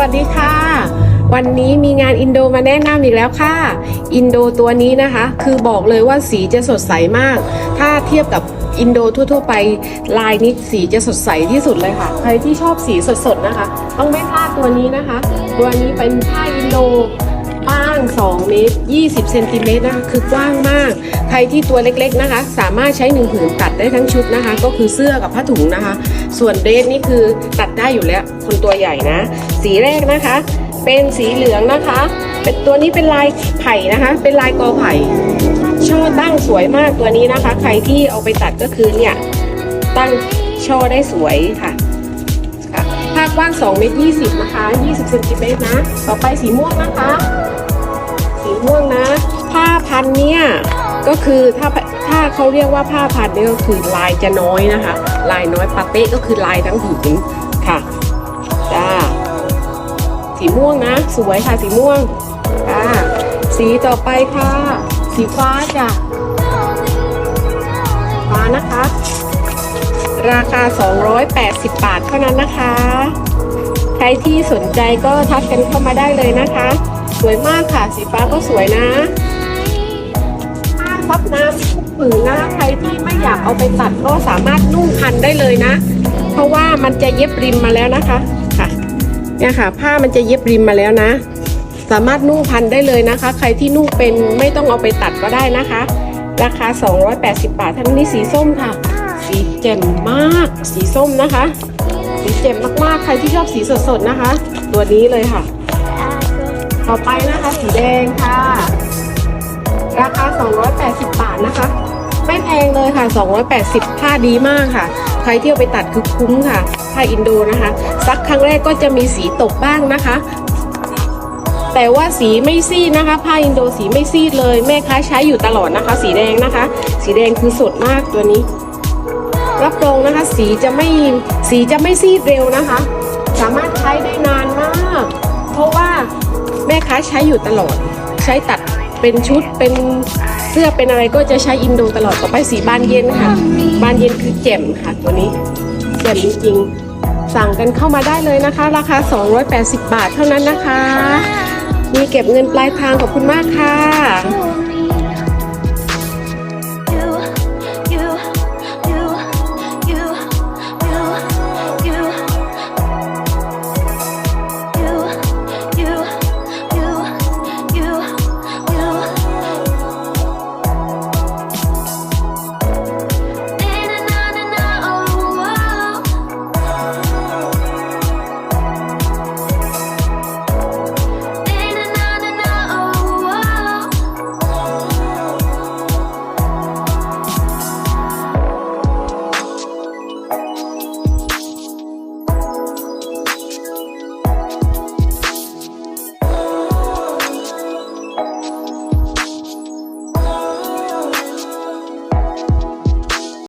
วัสดีค่ะ วันนี้มีงานอินโดมาแนะนำอีกแล้วค่ะ อินโดตัวนี้นะคะ คือบอกเลยว่าสีจะสดใสมาก ถ้าเทียบกับอินโดทั่ว ๆ ไปลายนี้สีจะสดใสที่สุดเลยค่ะ ใครที่ชอบสีสดๆนะคะ ต้องไม่พลาดตัวนี้นะคะ ตัวนี้เป็นผ้าอินโดาง2เมตร20เซนติเมตรนะคะคือกว้างมาก ใครที่ตัวเล็กๆนะคะ สามารถใช้หนึ่งผืนตัดได้ทั้งชุดนะคะ ก็คือเสื้อกับผ้าถุงนะคะ ส่วนเดรสนี่คือตัดได้อยู่แล้ว คนตัวใหญ่นะ สีแรกนะคะ เป็นสีเหลืองนะคะ เป็นตัวนี้เป็นลายไผ่นะคะ เป็นลายกอไผ่ช่อตั้งสวยมากตัวนี้นะคะ ใครที่เอาไปตัดก็คือเนี่ยตั้งช่อได้สวยค่ะผ้ากว้าง2เมตร20นะคะ 20เซนติเมตรนะ ต่อไปสีม่วงนะคะ ม่วงนะ ผ้าพันเนี่ยก็คือถ้าถ้าเขาเรียกว่าผ้าพันเนี่ยก็คือลายจะน้อยนะคะ ลายน้อยปาเต้ก็คือลายทั้งผืนค่ะจ้าสีม่วงนะ สวยค่ะสีม่วงค่ะสีต่อไปค่ะ สีฟ้าจ้ะฟ้านะคะ ราคา 280 บาทเท่านั้นนะคะ ใครที่สนใจก็ทักกันเข้ามาได้เลยนะคะ วยมากค่ะ สีฟ้าก็สวยนะผ้าซับน้ำทุกผืนนะใครที่ไม่อยากเอาไปตัดก็สามารถนุ่งพันได้เลยนะ เพราะว่ามันจะเย็บริมมาแล้วนะคะค่ะเนี่ยค่ะ ผ้ามันจะเย็บริมมาแล้วนะ สามารถนุ่งพันได้เลยนะคะ ใครที่นุ่งเป็นไม่ต้องเอาไปตัดก็ได้นะคะ ราคา 280 บาททั้งนี้สีส้มค่ะ สีแจ่มมาก สีส้มนะคะ สีแจ่มมากๆ ใครที่ชอบสีสดๆนะคะ ตัวนี้เลยค่ะ ต่อไปนะคะสีแดงค่ะ ราคา 280 บาทนะคะ ไม่แพงเลยค่ะ 280 ผ้าดีมากค่ะ ใครที่เอาไปตัดคือคุ้มค่ะ ผ้าอินโดนะคะซักครั้งแรกก็จะมีสีตกบ้างนะคะ แต่ว่าสีไม่ซีดนะคะ ผ้าอินโดสีไม่ซีดเลย แม่ค้าใช้อยู่ตลอดนะคะ สีแดงนะคะ สีแดงคือสดมากตัวนี้ รับรองนะคะ สีจะไม่สีจะไม่ซีดเร็วนะคะ สามารถใช้ได้นาน แม่ค้าใช้อยู่ตลอด ใช้ตัดเป็นชุดเป็นเสื้อเป็นอะไรก็จะใช้อินโดตลอดต่อไปสีบานเย็นค่ะ บานเย็นคือแจ่มค่ะตัวนี้แจ่มจริงๆสั่งกันเข้ามาได้เลยนะคะ ราคา 280 บาทเท่านั้นนะคะ มีเก็บเงินปลายทางขอบคุณมากค่ะ